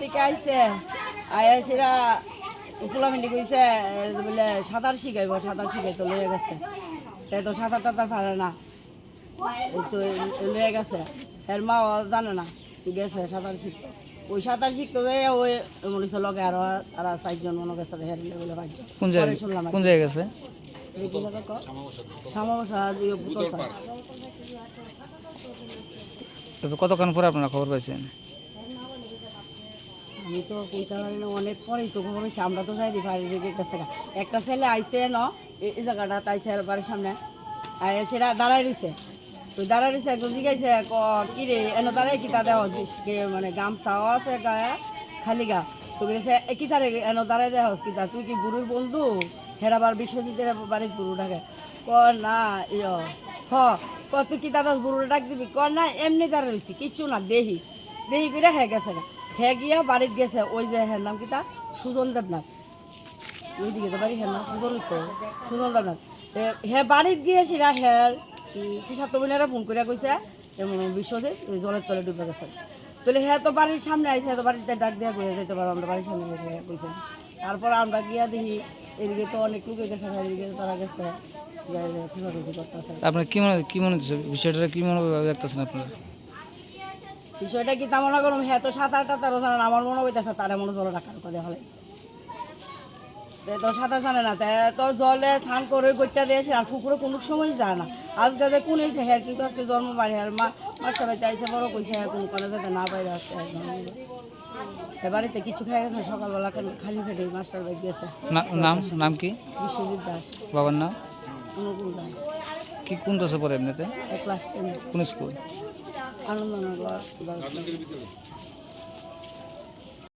থেকে আইছে আয়া সেরা ফুলামিন্দি কইছে বলে সাঁতার শিখাইব সাঁতার লয়ে গেছে। তাই তো সাঁতার টাতার পারে না। তো লয়ে গেছে। এর মাও জানে না গেছে সাঁতার শিখতে। ওই সাঁতার শিখতে যাই ওই লগে আরও তারা চারজন মনে গেছে হের বলে পাঁচজন কোন জায়গায়? কোন জায়গায় গেছে। তবে কতক্ষণ পরে আপনারা খবর পাইছেন? আমি তো কইতে পারি না অনেক পরেই তো খবর আমরা তো যাই ফায়ার ব্রিগেড কাছে একটা ছেলে আইছে ন এই জায়গাটা তাই ছেলে বাড়ির সামনে। সেটা দাঁড়াই রয়েছে তো দাঁড়াই রয়েছে একজন জিজ্ঞাসা ক রে, এন দাঁড়াই কি তা দেওয়া মানে গামছাও আছে গায়ে, খালি গা। তো বলেছে এ, কি তারে এন দাঁড়াই দেওয়া কি তা, তুই কি বুড়ুর বন্ধু? হেরাবার বিশ্বজিতের বাড়ির বুড়ু ডাকে, ক, না, ইয়, হ, ক, তুই কি দাদা বুড়ু ডাক দিবি? ক, না, এমনি দাঁড়াই রয়েছি কিচ্ছু না, দেহি। দেহি করে হ্যাঁ গেছে গা। হ্যাঁ গিয়া বাড়িতে গেছে, ওই যে হ্যাঁ নাম কি তা সুজন দেবনাথ। ওইদিকে তো বাড়ি হ্যাঁ না সুজন তো সুজন দেবনাথ। হ্যাঁ বাড়িতে গিয়ে সেরা হ্যাঁ কিসার তবিনারা ফোন করে কইছে বিশ্বজিৎ জলের তলে ডুবে গেছে। তাহলে হ্যাঁ তো বাড়ির সামনে আইসে তো বাড়িতে ডাক দিয়া করে যেতে পারো, আমরা বাড়ির সামনে এসে কইছে। তারপর আমরা গিয়া দেখি, এদিকে তো অনেক লোকে গেছে এদিকে তারা গেছে। আপনার কি মনে কি মনে হচ্ছে বিষয়টা কি মনে দেখতেছেন আপনারা? বিষয়টা কি তেমন করুন? হ্যাঁ তো সাঁতার টাতারও জানে না আমার মনে হইতেছে তারা মনে জলে টাকার করে হলাইছে। তে তো সাঁতার জানে না তে তো জলে স্নান করে গৈটা দিয়ে সে আর পুকুরে কোনো সময় যায় না। আজকে যে কোন হয়েছে হ্যাঁ কিন্তু আজকে জন্ম বাড়ি আর মা মাস্টার বাড়িতে আইসে বড় কইছে হ্যাঁ কোন কোনো যাতে না বাইরে আসতে বাড়িতে কিছু খেয়ে গেছে সকালবেলা খালি ফেটে মাস্টার বাড়ি গেছে। নাম নাম কি? বিশ্বজিৎ দাস। বাবার নাম? অনুকূল দাস। কি কোন দশে পড়ে এমনিতে? ক্লাস টেনে কোন স্কুল? আনন্দনগর